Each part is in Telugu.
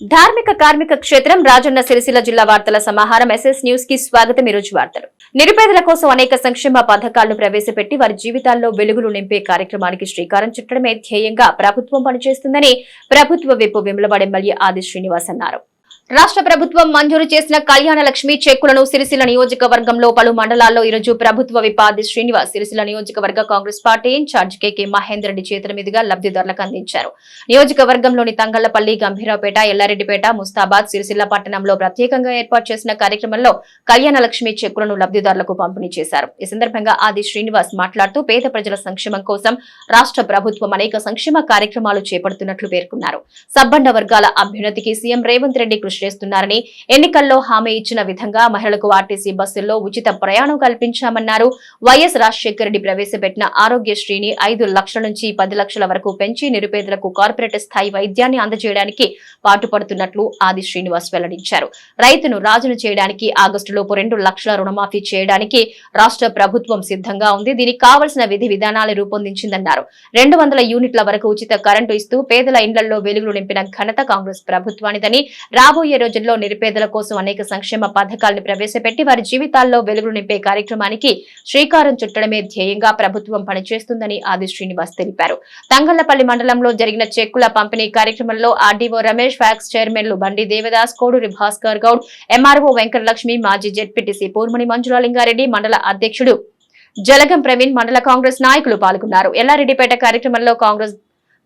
ధార్మిక కార్మిక క్షేత్రం రాజన్న సిరిసిల్ల జిల్లా వార్తల సమాహారం ఎస్ఎస్ న్యూస్కి స్వాగతం. ఈరోజు వార్తలు. నిరుపేదల కోసం అనేక సంక్షేమ పథకాలను ప్రవేశపెట్టి వారి జీవితాల్లో వెలుగులు నింపే కార్యక్రమానికి శ్రీకారం చుట్టడమే ధ్యేయంగా ప్రభుత్వం పనిచేస్తుందని ప్రభుత్వ విప్ విమలవాడ ఎమ్మెల్యే ఆది శ్రీనివాస్ అన్నారు. రాష్ట్ర ప్రభుత్వం మంజూరు చేసిన కళ్యాణ లక్ష్మి చెక్కులను సిరిసిల్ల నియోజకవర్గంలో పలు మండలాల్లో ఈరోజు ప్రభుత్వ విపాది శ్రీనివాస్ సిరిసిల్ల నియోజకవర్గ Congress party in-charge K K Mahender Reddy చేతుల మీదుగా లబ్దిదారులకు అందించారు. నియోజకవర్గంలోని తంగళ్ళపల్లి గంభీరావుపేట ఎల్లారెడ్డిపేట ముస్తాబాద్ సిరిసిల్ల పట్టణంలో ప్రత్యేకంగా ఏర్పాటు చేసిన కార్యక్రమంలో కళ్యాణ లక్ష్మి చెక్కులను లబ్దిదారులకు పంపిణీ చేశారు. ఈ సందర్భంగా ఆది శ్రీనివాస్ మాట్లాడుతూ పేద ప్రజల సంక్షేమం కోసం రాష్ట్ర ప్రభుత్వం అనేక సంక్షేమ కార్యక్రమాలు చేపడుతున్నట్లు పేర్కొన్నారు. సబ్బండ వర్గాల అభ్యున్నతికి సీఎం రేవంత్ రెడ్డి కృషి చేస్తున్నారని ఎన్నికల్లో హామీ ఇచ్చిన విధంగా మహిళలకు ఆర్టీసీ బస్సుల్లో ఉచిత ప్రయాణం కల్పించామన్నారు. వైఎస్ రాజశేఖర రెడ్డి ప్రవేశపెట్టిన ఆరోగ్యశ్రీని ఐదు లక్షల నుంచి పది లక్షల వరకు పెంచి నిరుపేదలకు కార్పొరేట్ స్థాయి వైద్యాన్ని అందజేయడానికి పాటుపడుతున్నట్లు ఆది శ్రీనివాస్ వెల్లడించారు. రైతును రాజును చేయడానికి ఆగస్టులోపు రెండు లక్షల రుణమాఫీ చేయడానికి రాష్ట్ర ప్రభుత్వం సిద్ధంగా ఉంది. దీనికి కావలసిన విధి విధానాలు రూపొందించిందన్నారు. రెండు యూనిట్ల వరకు ఉచిత కరెంటు ఇస్తూ పేదల ఇండ్లలో వెలుగులు నింపిన ఘనత కాంగ్రెస్ ప్రభుత్వానిదని రాబోయే రాబోయే రోజుల్లో నిరుపేదల కోసం అనేక సంక్షేమ పథకాలను ప్రవేశపెట్టి వారి జీవితాల్లో వెలుగులు నింపే కార్యక్రమానికి శ్రీకారం చుట్టడమే ధ్యేయంగా ప్రభుత్వం పనిచేస్తుందని ఆది శ్రీనివాస్ తెలిపారు. తంగళ్ళపల్లి మండలంలో జరిగిన చెక్కుల పంపిణీ కార్యక్రమంలో ఆర్డీఓ రమేష్ ఫ్యాక్స్ చైర్మన్లు బండి దేవదాస్ కోడూరి భాస్కర్ గౌడ్ ఎంఆర్ఓ వెంకటలక్ష్మి మాజీ జెడ్పీటీసీ పూర్మణి మంజులాలింగారెడ్డి మండల అధ్యక్షుడు జలగం ప్రవీణ్ మండల కాంగ్రెస్ నాయకులు పాల్గొన్నారు. ఎల్లారెడ్డిపేట కార్యక్రమంలో కాంగ్రెస్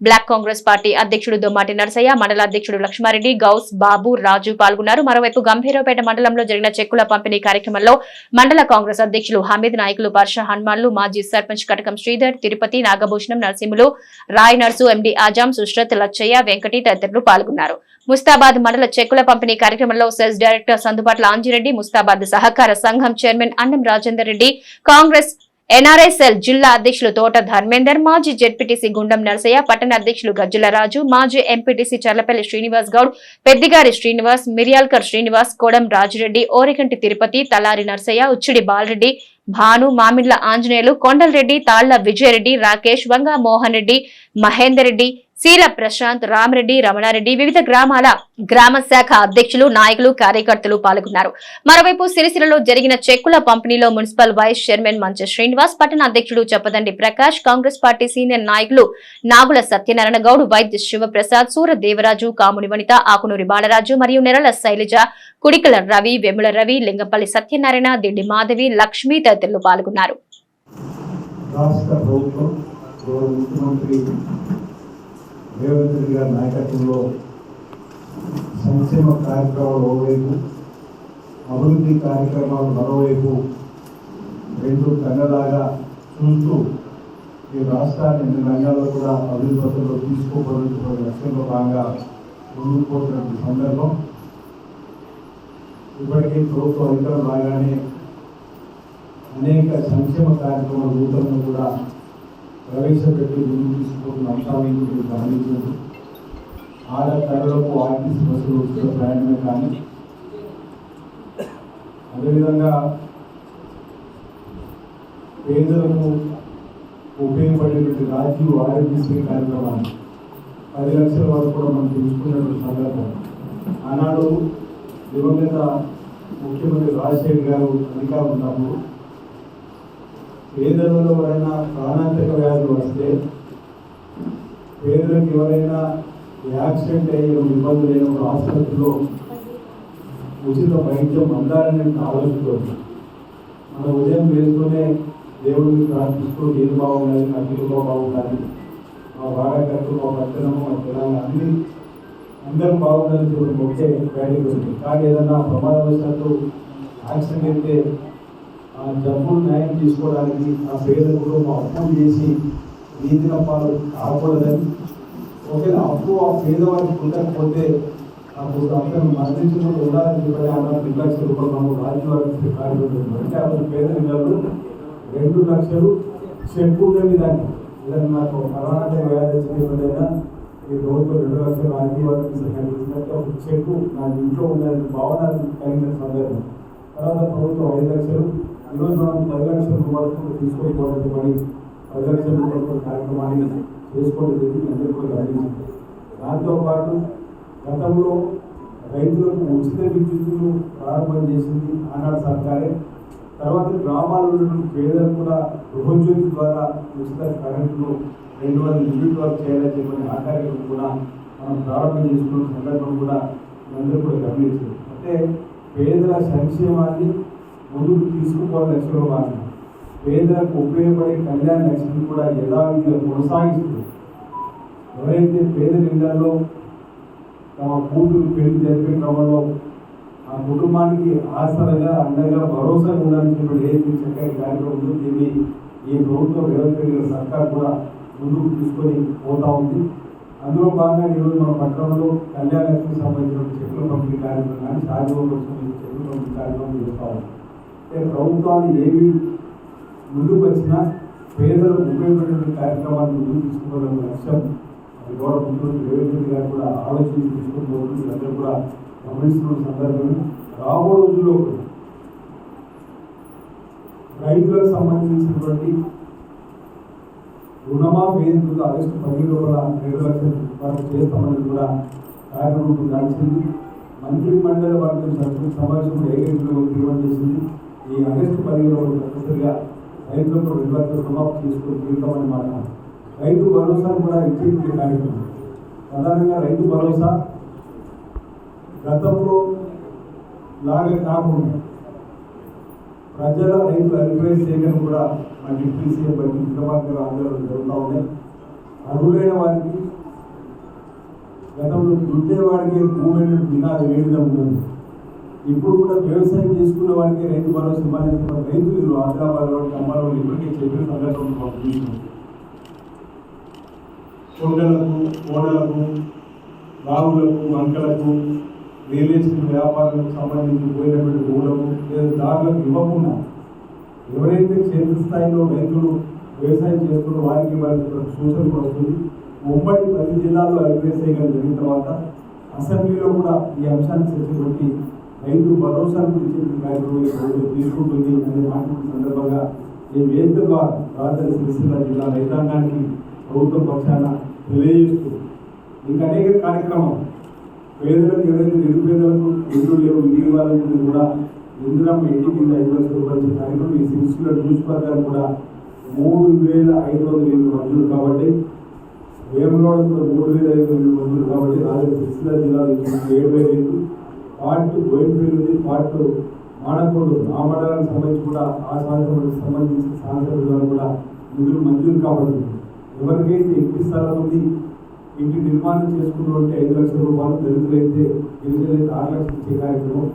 బ్లాక్ కాంగ్రెస్ పార్టీ అధ్యక్షుడు దొమ్మాటి నరసయ్య మండల అధ్యక్షుడు లక్ష్మారెడ్డి గౌస్ బాబు రాజు పాల్గొన్నారు. మరోవైపు గంభీరపేట మండలంలో జరిగిన చెక్కుల పంపిణీ కార్యక్రమంలో మండల కాంగ్రెస్ అధ్యక్షులు హమీద్ నాయకులు పర్ష హనుమాన్లు మాజీ సర్పంచ్ కటకం శ్రీధర్ తిరుపతి నాగభూషణం నరసింహులు రాయ్ నర్సు ఎండి ఆజాం సుశ్రత్ లచ్చయ్య వెంకటి తదితరులు పాల్గొన్నారు. ముస్తాబాద్ మండల చెక్కుల పంపిణీ కార్యక్రమంలో సెస్ డైరెక్టర్ సందుబాట్ల ఆంజిరెడ్డి ముస్తాబాద్ సహకార సంఘం చైర్మన్ అన్నం రాజేందర్ రెడ్డి కాంగ్రెస్ ఎన్ఆర్ఎస్ఎల్ జిల్లా అధ్యక్షులు తోట ధర్మేందర్ మాజీ జెడ్పీటీసీ గుండం నరసయ్య పట్టణ అధ్యక్షులు గజ్జల రాజు మాజీ ఎంపీటీసీ చర్లపల్లి శ్రీనివాస్ గౌడ్ పెద్దిగారి శ్రీనివాస్ మిర్యాల్కర్ శ్రీనివాస్ కోడం రాజిరెడ్డి ఓరికంటి తిరుపతి తలారి నరసయ్య ఉచ్చిడి బాలరెడ్డి భాను మామిళ్ళ ఆంజనేయులు కొండలరెడ్డి తాళ్ళ విజయరెడ్డి రాకేష్ వంగ మోహన్ రెడ్డి మహేందర్ రెడ్డి శీల ప్రశాంత్ రామరెడ్డి రమణారెడ్డి వివిధ గ్రామాల గ్రామ శాఖ అధ్యక్షులు నాయకులు కార్యకర్తలు పాల్గొన్నారు. మరోవైపు సిరిసిరలో జరిగిన చెక్కుల పంపిణీలో municipal vice chairman Mancha Srinivas పట్టణ అధ్యక్షుడు చెప్పదండి ప్రకాష్ కాంగ్రెస్ పార్టీ సీనియర్ నాయకులు నాగుల సత్యనారాయణ గౌడ్ వైద్య శివప్రసాద్ సూర దేవరాజు కాముని వనిత ఆకునూరి బాలరాజు మరియు నెరల శైలజ కుడికల రవి వెముల రవి లింగపల్లి సత్యనారాయణ దిండి మాధవి లక్ష్మి తదితరులు పాల్గొన్నారు. రాష్ట్ర ప్రభుత్వం ముఖ్యమంత్రి రేవంత్రి గారి నాయకత్వంలో సంక్షేమ కార్యక్రమాలు ఒకవైపు అభివృద్ధి కార్యక్రమాలు మరోవైపు రెండు కన్నలాగా చూస్తూ ఈ రాష్ట్రాన్ని అన్ని రంగాల్లో కూడా అభివృద్ధి పథంలో తీసుకోబడుతున్న లక్ష్యంలో భాగంగా ముందుకుపోతున్న సందర్భం. ఇప్పటికీ ప్రభుత్వ అధికారులు రాగానే అనేక సంక్షేమ కార్యక్రమాలు రూపంలో కూడా ప్రవేశపెట్టి ముందు తీసుకుంటున్న అంశాలను మీరు గమనించారు ఆడ ధరలకు ఆర్టీసీ బస్సులు ఉచిత ప్రయాణమే కానీ అదేవిధంగా పేదలకు ఉపయోగపడేటువంటి రాజీవ్ ఆరోగ్యశ్రీ కార్యక్రమాన్ని పది లక్షల వరకు కూడా మనం తీసుకున్నటువంటి సందర్భం. ఆనాడు దివంగత ముఖ్యమంత్రి రాజశేఖర్ గారు అధికారం ఉన్నప్పుడు పేదలలో ఎవరైనా ప్రాణాంతక వ్యాధులు వస్తే పేదలకు ఎవరైనా యాక్సిడెంట్ అయ్యే ఇబ్బంది లేని ఒక ఆసుపత్రిలో ఉచిత వైద్యం అందాలనే ఆలోచనతో మన ఉదయం వేసుకునే దేవుడిని ప్రార్థిస్తూ ఏది బాగుండాలి నా కుటుంబం బాగుండాలి మా భార్యకర్తలు మా భర్తనము మా పిల్లలు అన్ని అందరూ బాగుండాలని చెప్పి మొక్కే బయటకు వచ్చింది కానీ ఏదన్నా ప్రమాదవశాత్తు యాక్సిడెంట్ అయితే ఆ జబ్బులు న్యాయం తీసుకోవడానికి ఆ పేద కుటుంబం అప్పులు చేసి నీతిన పాలు కాకూడదని. ఒకవేళ అప్పు ఆ పేదవాడికి ఉండకపోతే అప్పుడు అతను మరణించిన ఉండాలని చెప్పి అన్న రెండు లక్షల రూపాయలు మనం కార్యక్రమం అంటే అతను పేద పిల్లలు రెండు లక్షలు చెక్కు ఉండేది దాన్ని ఇదని నాకు కరోనా టైం వ్యాధి వచ్చిన ఈ రోజు రెండు లక్షలు రాజ్యవారికి సహాయం చేసినట్టు ఒక చెక్కు నా ఇంట్లో ఉండాలని భావన కలిగిన సందర్భం. తర్వాత ప్రభుత్వం ఐదు లక్షలు ఈరోజు మనం పది లక్షల రూపాయలు తీసుకోకపోవడం పని పది లక్షల రూపాయల కార్యక్రమాన్ని చేసుకోవడం జరిగింది. అందరూ కూడా గమనించారు దాంతో పాటు గతంలో రైతులకు ఉచిత విద్యుత్తును ప్రారంభం చేసింది ఆనాడు సర్కారే. తర్వాత గ్రామాల్లో పేదలు కూడా గృహజ్యోతి ద్వారా ఉచిత కరెంటును రెండు వందల యూనిట్ వరకు చేయాలని చెప్పిన ఆ కార్యక్రమం కూడా మనం ప్రారంభం చేసుకున్న సందర్భం కూడా అందరూ కూడా గమనించారు. అంటే పేదల సంక్షేమాన్ని ముందుకు తీసుకుపోవడం లక్ష్యంలో పేదలకు ఉపయోగపడే కళ్యాణ లక్ష్యం కూడా యథావిధిగా కొనసాగిస్తుంది. ఎవరైతే పేద నిండాలో తమ కూతురు పెళ్ళి జరిపే క్రమంలో ఆ కుటుంబానికి ఆసరగా అండగా భరోసా ఉండాలని చెప్పి ఏదైతే చక్కగా కార్యక్రమం ఉందో దీన్ని ఈ ప్రభుత్వం వ్యవహరించిన సర్కార్ కూడా ముందుకు తీసుకొని పోతా ఉంది. అందులో భాగంగా ఈరోజు మన పట్టణంలో కళ్యాణ లక్ష్మికి సంబంధించిన చెట్ల పంపిణీ కార్యక్రమం కానీ షాజీవం చెట్ల పంపిణీ కార్యక్రమం చేస్తూ ఉంది. ప్రభుత్వాలు ఏవి ముందుకు వచ్చినా పేదలకు ఉపయోగపడే కార్యక్రమాన్ని ముందుకు తీసుకోవాలన్న లక్ష్యం అది గౌరవ ముఖ్యమంత్రి రేవంత్ రెడ్డి గారు కూడా ఆలోచించి తీసుకుని పోతుంది అందరూ కూడా గమనిస్తున్న సందర్భం రాబో రోజుల్లో కూడా రైతులకు సంబంధించినటువంటి రుణమాఫీ ఏదైతే ఆగస్టు పదిహేను లోపల రెండు లక్షల వరకు చేస్తామని కూడా కార్యక్రమం దాల్చింది మంత్రి మండలి వర్గం సభ్యుల సమావేశంలో ఏకైకంలో తీర్మానం చేసింది. ఈ ఆగస్టు పదిహేను లోపల తప్పనిసరిగా రైతులకు రెండు లక్షల రుణమాఫీ చేసుకుని తీరుతామని మాట. రైతు భరోసా కూడా ఇచ్చేటువంటి కార్యక్రమం. ప్రధానంగా రైతు భరోసా గతంలో లాగే కాకుండా ప్రజల రైతుల అభిప్రాయ సేకరణ కూడా మా డిప్యూటీ సీఎం బట్టి విక్రమార్క ఆందోళన జరుగుతూ ఉన్నాయి. అర్హులైన వారికి గతంలో దుద్దేవాడికి భూమి నినాది వేడిగా ఉంటుంది ఇప్పుడు కూడా వ్యవసాయం చేసుకున్న వారికి రైతు భరోసా ఇవ్వాలని రైతులు ఆదిలాబాద్లో ఖమ్మంలో ఇప్పటికే చెప్పిన సందర్భం చూసినాం. కొండలకు కోడలకు రావులకు వంకలకు రియల్ వ్యాపారాలకు సంబంధించి పోయినటువంటి భూములకు లేదా దారులకు ఇవ్వకుండా ఎవరైతే క్షేత్రస్థాయిలో రైతులు వ్యవసాయం చేస్తున్న వారికి వారికి సూచన వస్తుంది ఉమ్మడి పది జిల్లాల్లో అభిప్రాయ జరిగిన తర్వాత అసెంబ్లీలో కూడా ఈ అంశాన్ని చర్చ పెట్టి రైతు భరోసా గురించి కార్యక్రమం ప్రభుత్వం తీసుకుంటుంది అనే మాట్లాడిన సందర్భంగా నేను వేదిక రాజధాని సిరిసిల్ల జిల్లా రైతాంగానికి ప్రభుత్వం పక్షాన తెలియజేస్తూ ఇంకా అనేక కార్యక్రమం పేదలకు ఏదైతే నిరుపేదలకు ఇంట్లో లేవు ఇంటి వాళ్ళకి కూడా ఇందిరమ్మ ఇంటి కింద ఐదు లక్షల రూపాయలు కార్యక్రమం ఈ సిరిసిల్ల నియోజకవర్గాలు కూడా మూడు వేల ఐదు వందల ఎనిమిది మంజూరు కాబట్టి వేములవాడ కూడా మూడు వేల ఐదు వందల ఇల్లు మంజూరు కాబట్టి రాజధాని సిరిసిల్ల జిల్లాలో ఏడు వేల ఇల్లు పార్ట్ బోయినపల్లి ఉంది పార్ట్ మాడకోడు ఆ మండలానికి సంబంధించి కూడా ఆ సంవత్సరం సంబంధించిన సాంస్కృతిక కూడా నిధులు మంజూరు కావడం ఎవరికైతే ఇంటి స్థలం ఉంది ఇంటి నిర్మాణం చేసుకున్నటువంటి ఐదు లక్షల రూపాయలు దళితులైతే గిరిజనులైతే ఆరు లక్షలు ఇచ్చే కార్యక్రమం.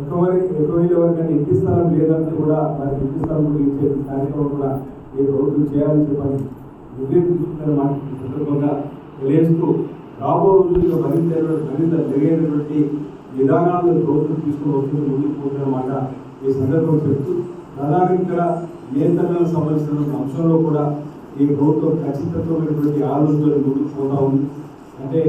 ఒకవేళ ఒకవేళ ఎవరికైనా ఇంటి స్థలం లేదంటే కూడా వారికి ఇంటి స్థలం కూడా ఇచ్చే కార్యక్రమం కూడా ఈ ప్రభుత్వం చేయాలని చెప్పని నిర్ణయం తీసుకున్న సందర్భంగా తెలియజేస్తూ రాబో రోజుల్లో మరింత మరింత జరిగేటటువంటి విధానాలను ప్రభుత్వం తీసుకుని వస్తుంది ముందుకు పోతున్నమాట ఈ సందర్భం చెప్తూ ప్రధానంగా ఇక్కడ నియంత్రణకు సంబంధించిన అంశంలో కూడా ఈ ప్రభుత్వం ఖచ్చితత్వమైనటువంటి ఆలోచనలు ముందుకు పోతా ఉంది. అంటే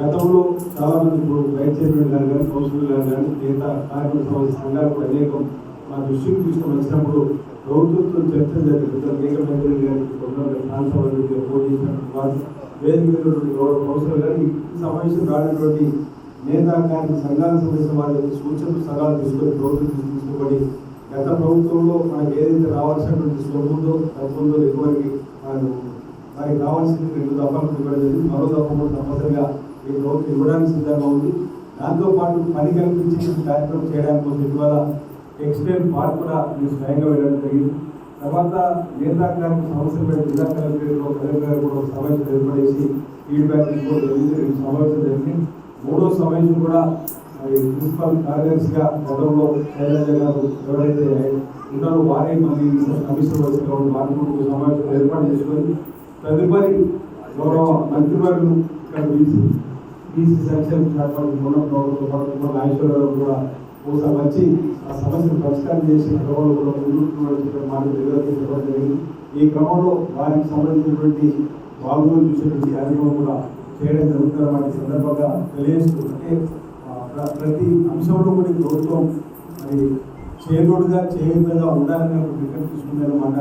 గతంలో చాలామంది ఇప్పుడు వైస్ చైర్మన్ గారు కానీ కౌన్సిలర్ గారు కానీ మిగతా కార్మిక సమస్య సంఘాలు కూడా అనేకం మా దృష్టికి తీసుకుని వచ్చినప్పుడు ప్రభుత్వంతో చర్చ జరిగింది. అనేక మంత్రి గారి ట్రాన్స్ఫర్ పోటీ వారు వేదిక గౌరవ కౌన్సిలర్ గారు ఈ సమావేశం రానటువంటి లేదా కానీ సంఘాల సమస్య వారి యొక్క సూచనలు సలహాలు తీసుకొని ప్రభుత్వం తీసుకోబడి గత ప్రభుత్వంలో మనకు ఏదైతే రావాల్సినటువంటి సొమ్ము ఉందో డబ్బు ఉందో ఎక్కువకి వాళ్ళు వారికి కావాల్సింది రెండు దఫాలు ఇవ్వడం జరిగింది. మరో దఫా కూడా తప్పనిసరిగా ఈ ప్రభుత్వం ఇవ్వడానికి సిద్ధంగా ఉంది. దాంతోపాటు పని కల్పించే కార్యక్రమం చేయడానికి కోసం ఇవాళ టెక్స్టైల్ పార్క్ కూడా మీరు స్వయంగా వెళ్ళడం జరిగింది. తర్వాత నేతా కార్మిక సమస్యలు పెట్టి జిల్లా కలెక్టరేట్లో కలెక్టర్ గారు కూడా ఒక సమావేశం ఏర్పడేసి ఫీడ్బ్యాక్ తీసుకోవడం జరిగింది. రెండు సమావేశం జరిగింది. మూడో సమావేశం కూడా మరి ప్రిన్సిపల్ కార్యదర్శిగా గతంలో శైలజ గారు ఎవరైతే ఉన్నారో వారే మళ్ళీ కమిషన్ వచ్చిన వారి సమావేశం ఏర్పాటు చేసుకొని తదుపరి గౌరవ మంత్రివర్గం ఇక్కడ బీసీ బీసీ సంక్షేమ శాఖ గౌరవ నాగేశ్వరరావు కూడా ఒకసారి వచ్చి ఆ సమస్యను పరిష్కారం చేసిన క్రమంలో కూడా ముందుకు మాట చెప్పడం జరిగింది. ఈ క్రమంలో వారికి సంబంధించినటువంటి బాగులు చూసేటువంటి కార్యక్రమం కూడా చేయడం జరుగుతున్నమాట ఈ సందర్భంగా తెలియజేస్తూ అంటే ప్రతి అంశంలో కూడా ప్రభుత్వం మరి చేయకూడదుగా చేయకుండా ఉండాలని ఒక వికెట్ తీసుకుందనమాట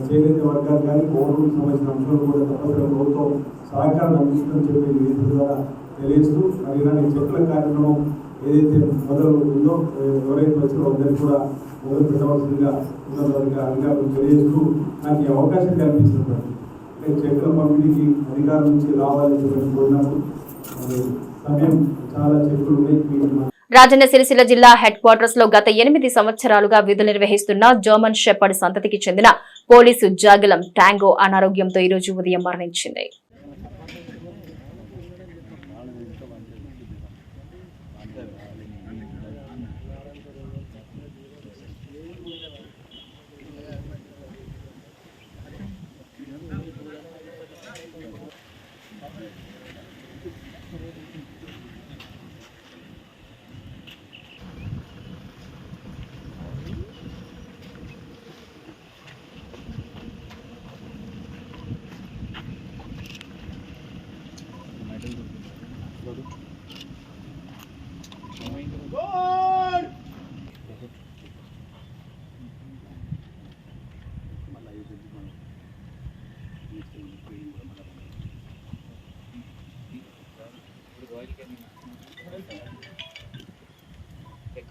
చేనేత వర్గాలు కానీ పౌరులకు సంబంధించిన అంశాలు కూడా తప్పనిసరిగా ప్రభుత్వం సహకారం అందిస్తుందని చెప్పి ఈ వేదిక ద్వారా తెలియజేస్తూ మరి ఇలాంటి చెట్ల కార్యక్రమం ఏదైతే మొదలు ఉందో ఎవరైతే వచ్చారో అందరికీ కూడా మొదలు పెట్టవలసిందిగా ఉన్నంతవరకు అధికారులు తెలియజేస్తూ నాకు ఈ అవకాశం కల్పించినటువంటి చెట్ల పంపిణీకి అధికారం నుంచి రావాలని కోరినప్పుడు సమయం చాలా చెట్లు ఉన్నాయి. రాజన్న సిరిసిల్ల జిల్లా హెడ్ క్వార్టర్స్లో గత ఎనిమిది సంవత్సరాలుగా విధులు నిర్వహిస్తున్న జర్మన్ షెపర్డ్ సంతతికి చెందిన పోలీసు జాగలం ట్యాంగో అనారోగ్యంతో ఈ రోజు ఉదయం మరణించింది.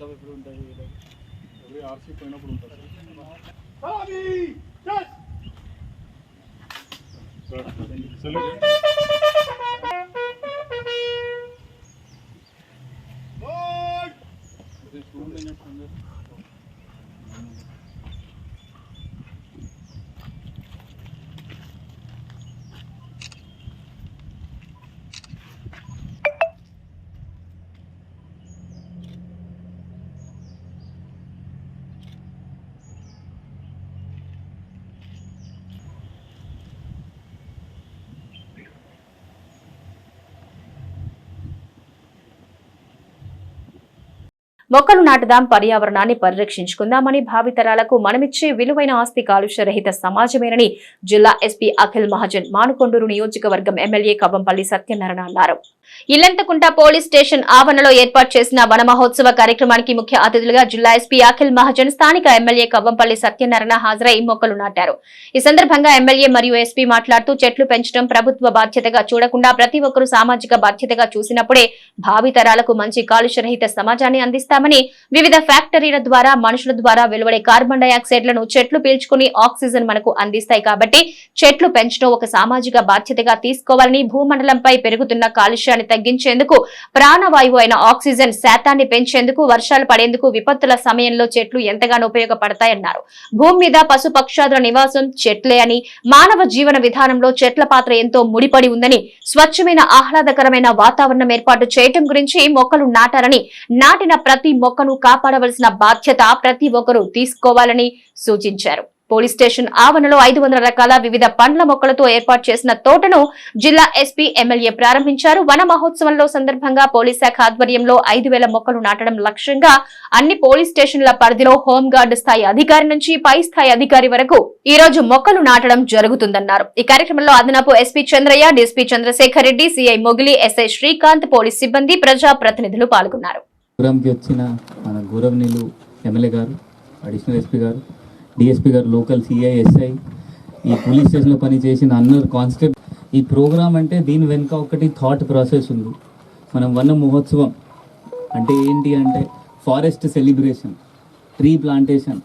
ఎక్కడ ఎప్పుడు ఉంటుంది ఆర్సీ పోయినప్పుడు ఉంటుంది మొక్కలు నాటుదాం పర్యావరణాన్ని పరిరక్షించుకుందామని భావితరాలకు మనమిచ్చే విలువైన ఆస్తి కాలుష్య రహిత సమాజమేనని జిల్లా ఎస్పీ అఖిల్ మహాజన్ మానుకొండూరు నియోజకవర్గం ఎమ్మెల్యే కవ్వంపల్లి సత్యనారాయణ అన్నారు. ఇల్లంతకుంట పోలీస్ స్టేషన్ ఆవరణలో ఏర్పాటు చేసిన వన మహోత్సవ కార్యక్రమానికి ముఖ్య అతిథులుగా జిల్లా ఎస్పీ అఖిల్ మహాజన్ స్థానిక ఎమ్మెల్యే కవ్వంపల్లి సత్యనారాయణ హాజరై మొక్కలు నాటారు. ఈ సందర్భంగా ఎమ్మెల్యే మరియు ఎస్పీ మాట్లాడుతూ చెట్లు పెంచడం ప్రభుత్వ బాధ్యతగా చూడకుండా ప్రతి ఒక్కరూ సామాజిక బాధ్యతగా చూసినప్పుడే భావితరాలకు మంచి కాలుష్యరహిత సమాజాన్ని అందిస్తామని వివిధ ఫ్యాక్టరీల ద్వారా మనుషుల ద్వారా వెలువడే కార్బన్ డైఆక్సైడ్లను చెట్లు పీల్చుకుని ఆక్సిజన్ మనకు అందిస్తాయి కాబట్టి చెట్లు పెంచడం ఒక సామాజిక బాధ్యతగా తీసుకోవాలని భూమండలంపై పెరుగుతున్న కాలుష్యాన్ని తగ్గించేందుకు ప్రాణవాయువు అయిన ఆక్సిజన్ శాతాన్ని పెంచేందుకు వర్షాలు పడేందుకు విపత్తుల సమయంలో చెట్లు ఎంతగానో ఉపయోగపడతాయన్నారు. భూమి మీద పశు పక్షాదుల నివాసం చెట్లే అని మానవ జీవన విధానంలో చెట్ల పాత్ర ఎంతో ముడిపడి ఉందని స్వచ్ఛమైన ఆహ్లాదకరమైన వాతావరణం ఏర్పాటు చేయటం గురించి మొక్కలు నాటారని నాటిన ప్రతి మొక్కను కాపాడవలసిన బాధ్యత ప్రతి ఒక్కరూ తీసుకోవాలని సూచించారు. పోలీస్ స్టేషన్ ఆవరణలో ఐదు వందల రకాల వివిధ పండ్ల మొక్కలతో ఏర్పాటు చేసిన తోటను జిల్లా ఎస్పీ ఎమ్మెల్యే ప్రారంభించారు. వన మహోత్సవంలో సందర్భంగా పోలీస్ శాఖ ఆధ్వర్యంలో ఐదు వేల మొక్కలు నాటడం లక్ష్యంగా అన్ని పోలీస్ స్టేషన్ల పరిధిలో హోంగార్డు స్థాయి అధికారి నుంచి పై స్థాయి అధికారి వరకు ఈ రోజు మొక్కలు నాటడం జరుగుతుందన్నారు. ఈ కార్యక్రమంలో అదనపు SP Chandraiah DSP Chandrasekhar Reddy CI Mogili SI Srikanth police సిబ్బంది ప్రజా ప్రతినిధులు పాల్గొన్నారు. వచ్చిన మన గౌరవనీయులు MLA garu additional SP garu DSP garu local CI SI ఈ పోలీస్ స్టేషన్లో పనిచేసిన అందరు కాన్స్టేబుల్. ఈ ప్రోగ్రామ్ అంటే దీని వెనుక ఒకటి థాట్ ప్రాసెస్ ఉంది. మనం వన మహోత్సవం అంటే ఏంటి అంటే ఫారెస్ట్ సెలిబ్రేషన్ ట్రీ ప్లాంటేషన్.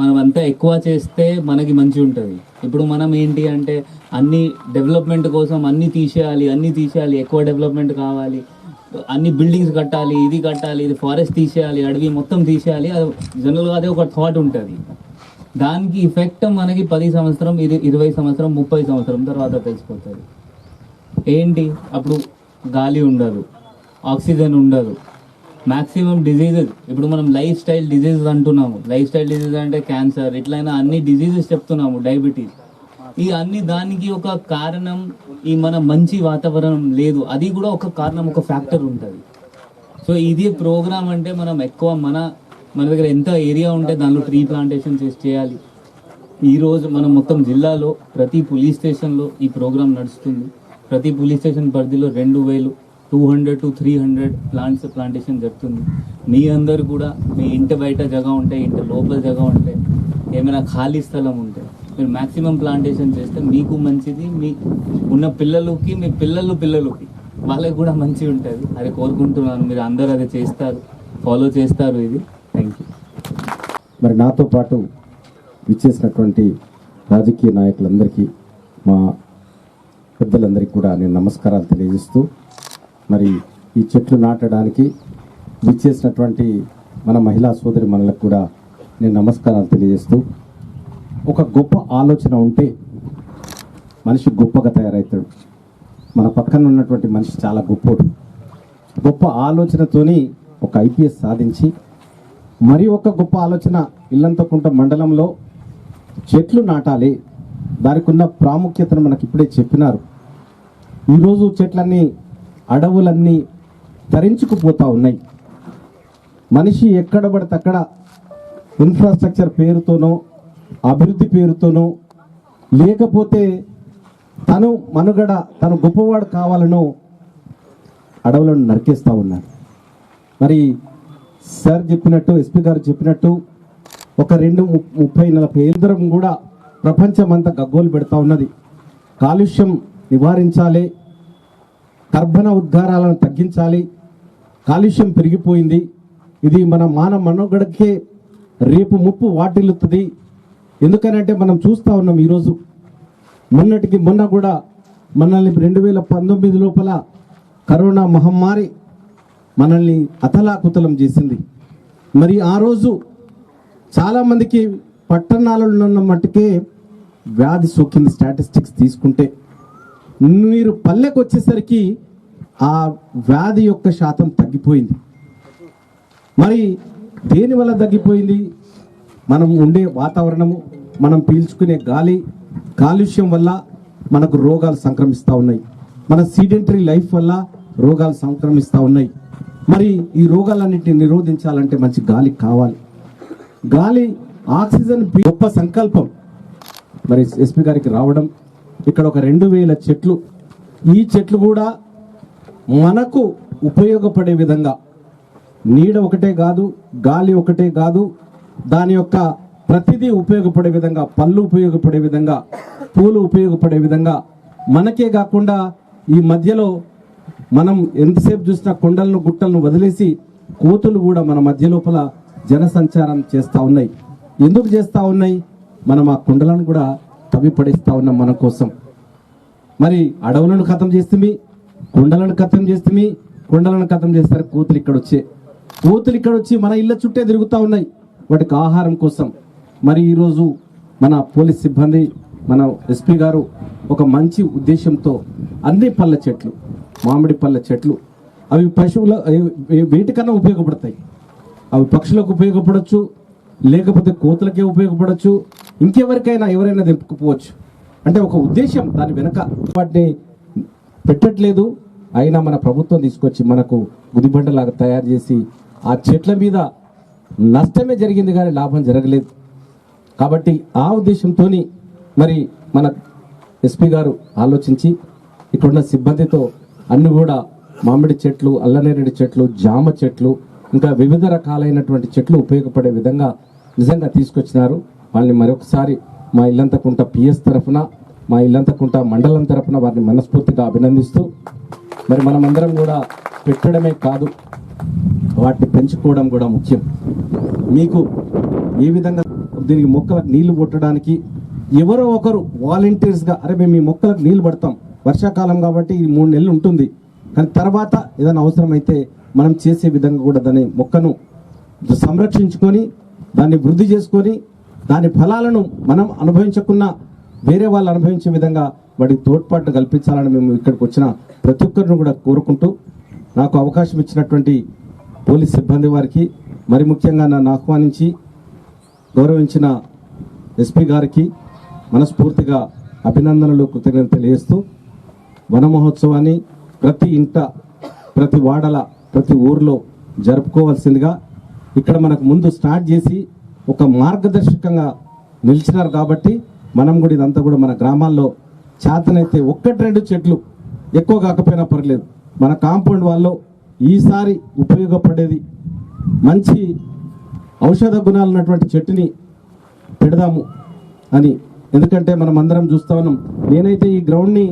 మనం అంతా ఎక్కువ చేస్తే మనకి మంచి ఉంటుంది. ఇప్పుడు మనం ఏంటి అంటే అన్ని డెవలప్మెంట్ కోసం అన్ని తీసేయాలి అన్ని తీసేయాలి ఎక్కువ డెవలప్మెంట్ కావాలి అన్ని బిల్డింగ్స్ కట్టాలి ఇది కట్టాలి ఇది ఫారెస్ట్ తీసేయాలి అడవి మొత్తం తీసేయాలి అది జనరల్గా అదే ఒక థాట్ ఉంటుంది. దానికి ఇఫెక్ట్ మనకి పది సంవత్సరం ఇది ఇరవై సంవత్సరం ముప్పై సంవత్సరం తర్వాత తెలిసిపోతుంది. ఏంటి? అప్పుడు గాలి ఉండదు ఆక్సిజన్ ఉండదు. మ్యాక్సిమం డిజీజెస్ ఇప్పుడు మనం లైఫ్ స్టైల్ డిజీజెస్ అంటున్నాము. లైఫ్ స్టైల్ డిజీజ్ అంటే క్యాన్సర్ ఇట్లయినా అన్ని డిజీజెస్ చెప్తున్నాము డయాబెటీస్ ఈ అన్ని దానికి ఒక కారణం ఈ మన మంచి వాతావరణం లేదు. అది కూడా ఒక కారణం ఒక ఫ్యాక్టర్ ఉంటుంది. సో ఇది ప్రోగ్రామ్ అంటే మనం ఎక్కువ మన మన దగ్గర ఎంత ఏరియా ఉంటే దానిలో ట్రీ ప్లాంటేషన్ చేసి చేయాలి. ఈరోజు మనం మొత్తం జిల్లాలో ప్రతి పోలీస్ స్టేషన్లో ఈ ప్రోగ్రాం నడుస్తుంది. ప్రతి పోలీస్ స్టేషన్ పరిధిలో రెండు వేలు two hundred to three hundred plants plantation జరుగుతుంది. మీ అందరు కూడా మీ ఇంటి బయట జగ ఉంటే ఇంటి లోపల జగ ఉంటే ఏమైనా ఖాళీ స్థలం ఉంటే మీరు మ్యాక్సిమం ప్లాంటేషన్ చేస్తే మీకు మంచిది మీ ఉన్న పిల్లలకి మీ పిల్లలు పిల్లలకి. వాళ్ళకి కూడా మంచిగా ఉంటుంది అది కోరుకుంటున్నాను. మీరు అందరూ అది చేస్తారు. ఫాలో చేస్తారు ఇది. థ్యాంక్ యూ మరి నాతో పాటు విచ్చేసినటువంటి రాజకీయ నాయకులందరికీ మా పెద్దలందరికీ కూడా నేను నమస్కారాలు తెలియజేస్తూ మరి ఈ చెట్లు నాటడానికి విచ్చేసినటువంటి మన మహిళా సోదరి మనలకు కూడా నేను నమస్కారాలు తెలియజేస్తూ ఒక గొప్ప ఆలోచన ఉంటే మనిషి గొప్పగా తయారవుతాడు మన పక్కన ఉన్నటువంటి మనిషి చాలా గొప్పోడు. గొప్ప ఆలోచనతోని ఒక ఐపీఎస్ సాధించి మరి ఒక గొప్ప ఆలోచన ఇల్లంతకుంట మండలంలో చెట్లు నాటాలి. దానికి ఉన్న ప్రాముఖ్యతను మనకి ఇప్పుడే చెప్పినారు. ఈరోజు చెట్లన్నీ అడవులన్నీ తరించుకుపోతా ఉన్నాయి. మనిషి ఎక్కడ పడితే అక్కడ ఇన్ఫ్రాస్ట్రక్చర్ పేరుతోనో అభివృద్ధి పేరుతోనో లేకపోతే తను మనుగడ తను గొప్పవాడు కావాలనో అడవులను నరికేస్తూ ఉన్నాడు మరి సార్ చెప్పినట్టు ఎస్పీ గారు చెప్పినట్టు ఒక రెండు ముప్పై నలభై ఏళ్ళం కూడా ప్రపంచం అంతా గగ్గోలు పెడతా ఉన్నది. కాలుష్యం నివారించాలి కర్బన ఉద్గారాలను తగ్గించాలి కాలుష్యం పెరిగిపోయింది. ఇది మన మానవ మనుగడకే రేపు ముప్పు వాటిల్లుతుంది. ఎందుకనంటే మనం చూస్తూ ఉన్నాం ఈరోజు. మొన్నటికి మొన్న కూడా మనల్ని రెండు వేల పంతొమ్మిది లోపల కరోనా మహమ్మారి మనల్ని అతలాకుతలం చేసింది. మరి ఆ రోజు చాలామందికి పట్టణాలలో ఉన్న మట్టుకే వ్యాధి సోకింది స్టాటిస్టిక్స్ తీసుకుంటే. మీరు పల్లెకు వచ్చేసరికి ఆ వ్యాధి యొక్క శాతం తగ్గిపోయింది. మరి దేని వల్ల తగ్గిపోయింది? మనం ఉండే వాతావరణము మనం పీల్చుకునే గాలి కాలుష్యం వల్ల మనకు రోగాలు సంక్రమిస్తూ ఉన్నాయి. మన సీడెంటరీ లైఫ్ వల్ల రోగాలు సంక్రమిస్తూ ఉన్నాయి. మరి ఈ రోగాలన్నింటినీ నిరోధించాలంటే మంచి గాలి కావాలి. గాలి ఆక్సిజన్ గొప్ప సంకల్పం. మరి ఎస్పీ గారికి రావడం ఇక్కడ ఒక రెండు వేల చెట్లు. ఈ చెట్లు కూడా మనకు ఉపయోగపడే విధంగా. నీడ ఒకటే కాదు గాలి ఒకటే కాదు దాని యొక్క ప్రతిదీ ఉపయోగపడే విధంగా పళ్ళు ఉపయోగపడే విధంగా పూలు ఉపయోగపడే విధంగా. మనకే కాకుండా ఈ మధ్యలో మనం ఎంతసేపు చూసినా కొండలను గుట్టలను వదిలేసి కోతులు కూడా మన మధ్య లోపల జనసంచారం చేస్తూ ఉన్నాయి. ఎందుకు చేస్తూ ఉన్నాయి? మనం ఆ కొండలను కూడా తవ్వి పడేస్తూ ఉన్నాం మన కోసం. మరి అడవులను ఖతం చేస్తుంది కొండలను ఖతం చేస్తుంది కొండలను ఖతం చేస్తారు కోతులు ఇక్కడ వచ్చే. కోతులు ఇక్కడ వచ్చి మన ఇళ్ళ చుట్టే తిరుగుతూ ఉన్నాయి వాటికి ఆహారం కోసం. మరి ఈరోజు మన పోలీస్ సిబ్బంది మన ఎస్పీ గారు ఒక మంచి ఉద్దేశంతో అన్ని పళ్ళ చెట్లు మామిడి పళ్ళ చెట్లు. అవి పశువుల అవి వేటికన్నా ఉపయోగపడతాయి. అవి పక్షులకు ఉపయోగపడవచ్చు లేకపోతే కోతులకే ఉపయోగపడవచ్చు ఇంకెవరికైనా ఎవరైనా తెంపుకుపోవచ్చు. అంటే ఒక ఉద్దేశం దాని వెనక వాటిని పెట్టట్లేదు. అయినా మన ప్రభుత్వం తీసుకొచ్చి మనకు గుదిబండలాగా తయారు చేసి ఆ చెట్ల మీద నష్టమే జరిగింది కానీ లాభం జరగలేదు. కాబట్టి ఆ ఉద్దేశంతో మరి మన ఎస్పీ గారు ఆలోచించి ఇక్కడున్న సిబ్బందితో అన్ని కూడా మామిడి చెట్లు అల్లనేరేడు చెట్లు జామ చెట్లు ఇంకా వివిధ రకాలైనటువంటి చెట్లు ఉపయోగపడే విధంగా నిజంగా తీసుకొచ్చినారు. వాళ్ళని మరొకసారి మా ఇల్లంతకుంట పిఎస్ తరఫున మా ఇల్లంతకుంట మండలం తరఫున వారిని మనస్ఫూర్తిగా అభినందిస్తూ మరి మనమందరం కూడా పెట్టడమే కాదు వాటిని పెంచుకోవడం కూడా ముఖ్యం. మీకు ఏ విధంగా దీనికి మొక్కలకు నీళ్ళు కొట్టడానికి ఎవరో ఒకరు వాలంటీర్స్గా అరే మేము ఈ మొక్కలకు నీళ్ళు పడతాం వర్షాకాలం కాబట్టి ఈ మూడు నెలలు ఉంటుంది. కానీ తర్వాత ఏదైనా అవసరమైతే మనం చేసే విధంగా కూడా దాని మొక్కను సంరక్షించుకొని దాన్ని వృద్ధి చేసుకొని దాని ఫలాలను మనం అనుభవించకున్నా వేరే వాళ్ళు అనుభవించే విధంగా వాటికి తోడ్పాటు కల్పించాలని మేము ఇక్కడికి వచ్చిన ప్రతి ఒక్కరిని కూడా కోరుకుంటూ నాకు అవకాశం ఇచ్చినటువంటి పోలీస్ సిబ్బంది వారికి మరి ముఖ్యంగా నన్ను ఆహ్వానించి గౌరవించిన ఎస్పీ గారికి మనస్ఫూర్తిగా అభినందనలు కృతజ్ఞత తెలియజేస్తూ వన మహోత్సవాన్ని ప్రతి ఇంట ప్రతి వాడల ప్రతి ఊర్లో జరుపుకోవాల్సిందిగా ఇక్కడ మనకు ముందు స్టార్ట్ చేసి ఒక మార్గదర్శకంగా నిలిచినారు కాబట్టి మనం కూడా ఇదంతా కూడా మన గ్రామాల్లో చేతనైతే ఒక్కటి రెండు చెట్లు ఎక్కువ కాకపోయినా పర్లేదు. మన కాంపౌండ్ వాళ్ళు ఈసారి ఉపయోగపడేది మంచి ఔషధ గుణాలు ఉన్నటువంటి చెట్టుని పెడదాము అని. ఎందుకంటే మనం అందరం చూస్తా ఉన్నాం. నేనైతే ఈ గ్రౌండ్ని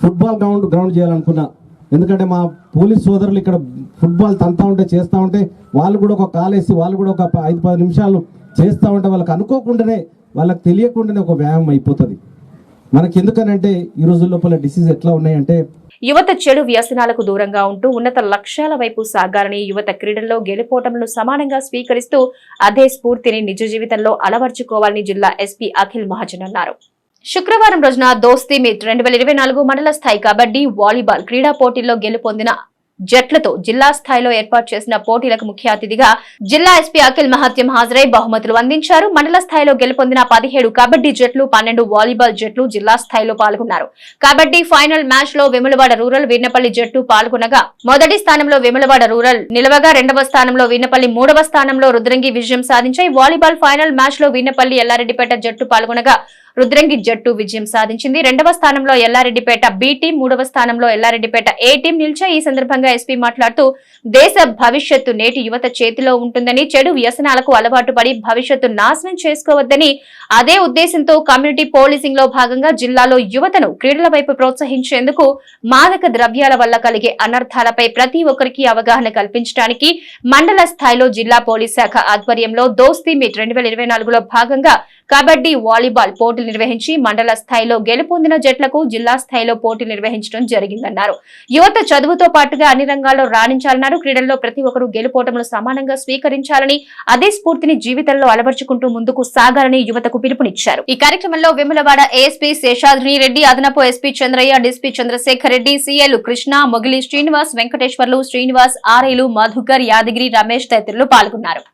ఫుట్బాల్ గ్రౌండ్ గ్రౌండ్ చేయాలనుకున్నా. ఎందుకంటే మా పోలీస్ సోదరులు ఇక్కడ ఫుట్బాల్ తంతా ఉంటే చేస్తూ ఉంటే వాళ్ళు కూడా ఒక కాలేసి వాళ్ళు కూడా ఒక ఐదు పది నిమిషాలు చేస్తూ ఉంటే వాళ్ళకి అనుకోకుండానే వాళ్ళకి తెలియకుండానే ఒక వ్యాయామం అయిపోతుంది. మనకి ఎందుకనంటే ఈ రోజు లోపల డిసీజ్ ఎట్లా ఉన్నాయంటే యువత చెడు వ్యసనాలకు దూరంగా ఉంటూ ఉన్నత లక్ష్యాల వైపు సాగాలని యువత క్రీడల్లో గెలుపోటములను సమానంగా స్వీకరిస్తూ అదే స్ఫూర్తిని నిజ జీవితంలో అలవర్చుకోవాలని జిల్లా ఎస్పీ అఖిల్ మహాజన్ అన్నారు. శుక్రవారం రోజున దోస్తీ మీట్ రెండు వేల ఇరవై నాలుగు మండల స్థాయి కబడ్డీ వాలీబాల్ క్రీడా పోటీల్లో గెలుపొందిన జట్లతో జిల్లా స్థాయిలో ఏర్పాటు చేసిన పోటీలకు ముఖ్య అతిథిగా జిల్లా ఎస్పీ అఖిల్ మహత్యం హాజరై బహుమతులు అందించారు. మండల స్థాయిలో గెలుపొందిన పదిహేడు కబడ్డీ జట్లు పన్నెండు వాలీబాల్ జట్లు జిల్లా స్థాయిలో పాల్గొన్నారు. కబడ్డీ ఫైనల్ మ్యాచ్లో విమలవాడ రూరల్ వీర్నపల్లి జట్టు పాల్గొనగా మొదటి స్థానంలో విమలవాడ రూరల్ నిలవగా రెండవ స్థానంలో వీర్నపల్లి మూడవ స్థానంలో రుద్రంగి విజయం సాధించాయి. వాలీబాల్ ఫైనల్ మ్యాచ్లో వీర్నపల్లి ఎల్లారెడ్డిపేట జట్టు పాల్గొనగా రుద్రంగి జట్టు విజయం సాధించింది. రెండవ స్థానంలో ఎల్లారెడ్డిపేట బి టీం మూడవ స్థానంలో ఎల్లారెడ్డిపేట ఏ టీం నిలిచా ఈ సందర్భంగా ఎస్పీ మాట్లాడుతూ దేశ భవిష్యత్తు నేటి యువత చేతిలో ఉంటుందని చెడు వ్యసనాలకు అలవాటు పడి భవిష్యత్తు నాశనం చేసుకోవద్దని అదే ఉద్దేశంతో కమ్యూనిటీ పోలీసింగ్లో భాగంగా జిల్లాలో యువతను క్రీడల వైపు ప్రోత్సహించేందుకు మాదక ద్రవ్యాల వల్ల కలిగే అనర్థాలపై ప్రతి ఒక్కరికి అవగాహన కల్పించడానికి మండల స్థాయిలో జిల్లా పోలీస్ శాఖ ఆధ్వర్యంలో దోస్తీ మీట్ రెండు వేల ఇరవై నాలుగులో భాగంగా కబడ్డీ వాలీబాల్ పోటీలు నిర్వహించి మండల స్థాయిలో గెలుపొందిన జట్లకు జిల్లా స్థాయిలో పోటీలు నిర్వహించడం జరిగిందన్నారు. యువత చదువుతో పాటుగా అన్ని రంగాల్లో రాణించాలన్నారు. క్రీడల్లో ప్రతి ఒక్కరూ గెలుపోటములు సమానంగా స్వీకరించాలని అదే స్ఫూర్తిని జీవితంలో అలవర్చుకుంటూ ముందుకు సాగాలని యువతకు పిలుపునిచ్చారు. ఈ కార్యక్రమంలో విమలవాడ ఏఎస్పీ శేషాద్రి రెడ్డి అదనపు SP Chandraiah DSP Chandrasekhar Reddy CL Krishna Mogili Srinivas Venkateswarlu Srinivas ఆర్ఐలు Madhukar Yadagiri Ramesh తదితరులు పాల్గొన్నారు.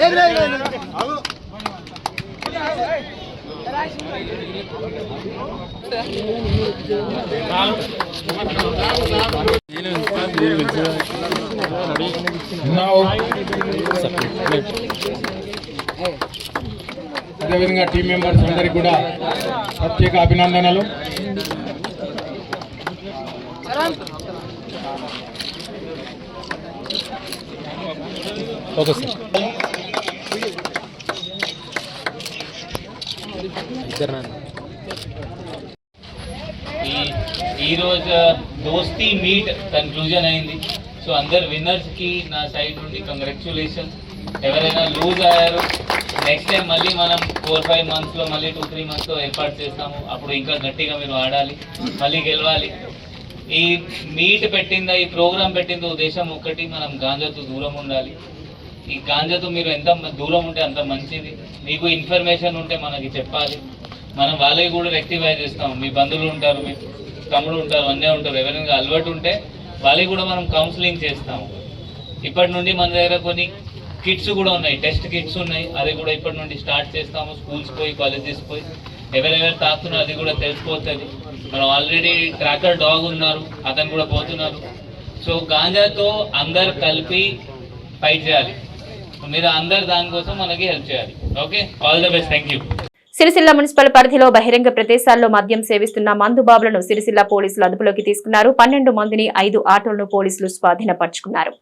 లేదు లేదు లేదు అదేవిధంగా టీం మెంబర్స్ అందరికి కూడా ప్రత్యేక అభినందనలు. Okay sir. ఈరోజు దోస్తీ మీట్ కన్క్లూజన్ అయింది. సో అందరు విన్నర్స్కి నా సైడ్ నుండి కంగ్రాచులేషన్స్ ఎవరైనా లూజ్ అయ్యారు నెక్స్ట్ టైం మళ్ళీ మనం ఫోర్ ఫైవ్ మంత్స్లో మళ్ళీ టూ త్రీ మంత్స్లో ఏర్పాటు చేస్తాము. అప్పుడు ఇంకా గట్టిగా మీరు ఆడాలి మళ్ళీ గెలవాలి. ఈ మీట్ పెట్టిందా ఈ ప్రోగ్రామ్ పెట్టిందో ఉద్దేశం ఒకటి మనం గాంజాతో దూరం ఉండాలి. ఈ గాంజాతో మీరు ఎంత దూరం ఉంటే అంత మంచిది. మీకు ఇన్ఫర్మేషన్ ఉంటే మనకి చెప్పాలి. మనం వాళ్ళకి కూడా రెక్టిఫై చేస్తాం. మీ బంధువులు ఉంటారు మీ తమ్ముడు ఉంటారు అన్నీ ఉంటారు ఎవరైనా అలవాటు ఉంటే వాళ్ళకి కూడా మనం కౌన్సిలింగ్ చేస్తాం. ఇప్పటి నుండి మన దగ్గర కొన్ని కిట్స్ కూడా ఉన్నాయి. టెస్ట్ కిట్స్ ఉన్నాయి. అది కూడా ఇప్పటి నుండి స్టార్ట్ చేస్తాము. స్కూల్స్ పోయి కాలేజెస్ పోయి. ఎవరెవరు తాకుతున్నారో అది కూడా తెలిసిపోతుంది. మనం ఆల్రెడీ ట్రాకర్ డాగ్ ఉన్నారు. అతను కూడా పోతున్నారు. సో గాంజాతో అందరు కలిపి ఫైట్ చేయాలి. మీరు అందరు దానికోసం మనకి హెల్ప్ చేయాలి. Okay all the best thank you Sircilla municipal పరిధిలో బహిరంగ ప్రదేశాల్లో మద్యం సేవిస్తున్న మందు బాబులను సిరిసిల్ల పోలీసులు అదుపులోకి తీసుకున్నారు. పన్నెండు మందిని ఐదు ఆటోలను పోలీసులు స్వాధీనపరుచుకున్నారు.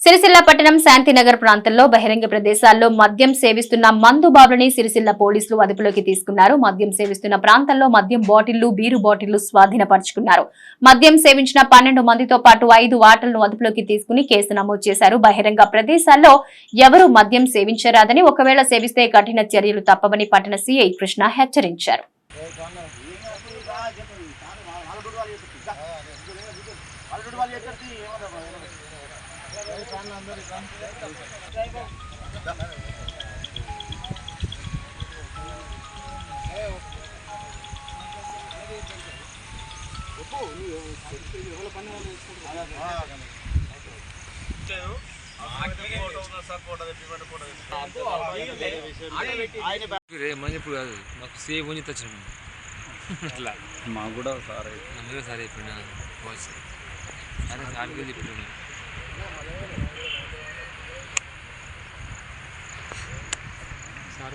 సిరిసిల్ల పట్టణం శాంతినగర్ ప్రాంతంలో బహిరంగ ప్రదేశాల్లో మద్యం సేవిస్తున్న మందు బాబులని సిరిసిల్ల పోలీసులు అదుపులోకి తీసుకున్నారు. మద్యం సేవిస్తున్న ప్రాంతంలో మద్యం బాటిళ్ళు బీరు బాటిళ్ళు స్వాధీనపరుచుకున్నారు. మద్యం సేవించిన పన్నెండు మందితో పాటు ఐదు ఆటలను అదుపులోకి తీసుకుని కేసు నమోదు చేశారు. బహిరంగ ప్రదేశాల్లో ఎవరూ మద్యం సేవించరాదని ఒకవేళ సేవిస్తే కఠిన చర్యలు తప్పవని పట్టణ సీఐ కృష్ణ హెచ్చరించారు. రే మంచి కాదు మాకు సేవ్ ఉంచి తెచ్చినాము అట్లా మాకు కూడా సార్ అందుకే సార్ చెప్పిన కోచ్ సార్ కూడా చెప్పిన సార్